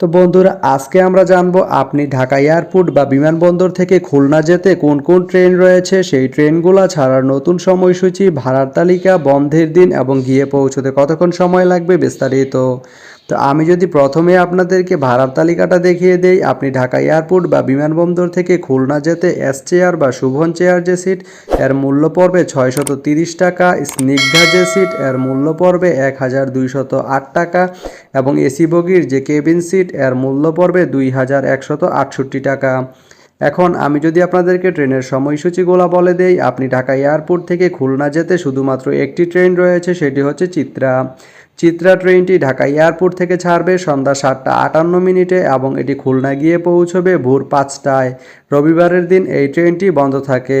তো বন্ধুরা, আজকে আমরা জানব আপনি ঢাকা এয়ারপোর্ট বা বিমানবন্দর থেকে খুলনা যেতে কোন কোন ট্রেন রয়েছে, সেই ট্রেনগুলো ছাড়ার নতুন সময়সূচি, ভাড়ার তালিকা, বন্ধের দিন এবং গিয়ে পৌঁছতে কতক্ষণ সময় লাগবে বিস্তারিত তো আমি যদি প্রথমে আপনাদেরকে ভাড়ার তালিকাটা দেখিয়ে দেই, আপনি ঢাকা এয়ারপোর্ট বা বিমানবন্দর থেকে খুলনা যেতে এস চেয়ার বা শুভন চেয়ার যে সিট, এর মূল্য পড়বে ছয়শত তিরিশ টাকা, স্নিগ্ধা যে সিট, এর মূল্য পড়বে এক হাজার দুইশত আট টাকা, এবং এসি বগির যে কেবিন সিট, এর মূল্য পড়বে দুই হাজার একশত আটষট্টি টাকা। এখন আমি যদি আপনাদেরকে ট্রেনের সময়সূচিগুলো বলে দেই, আপনি ঢাকা এয়ারপোর্ট থেকে খুলনা যেতে শুধুমাত্র একটি ট্রেন রয়েছে, সেটি হচ্ছে চিত্রা। চিত্রা ট্রেনটি ঢাকা এয়ারপোর্ট থেকে ছাড়বে সন্ধ্যা সাতটা আটান্ন মিনিটে এবং এটি খুলনা গিয়ে পৌঁছবে ভোর পাঁচটায়। রবিবারের দিন এই ট্রেনটি বন্ধ থাকে।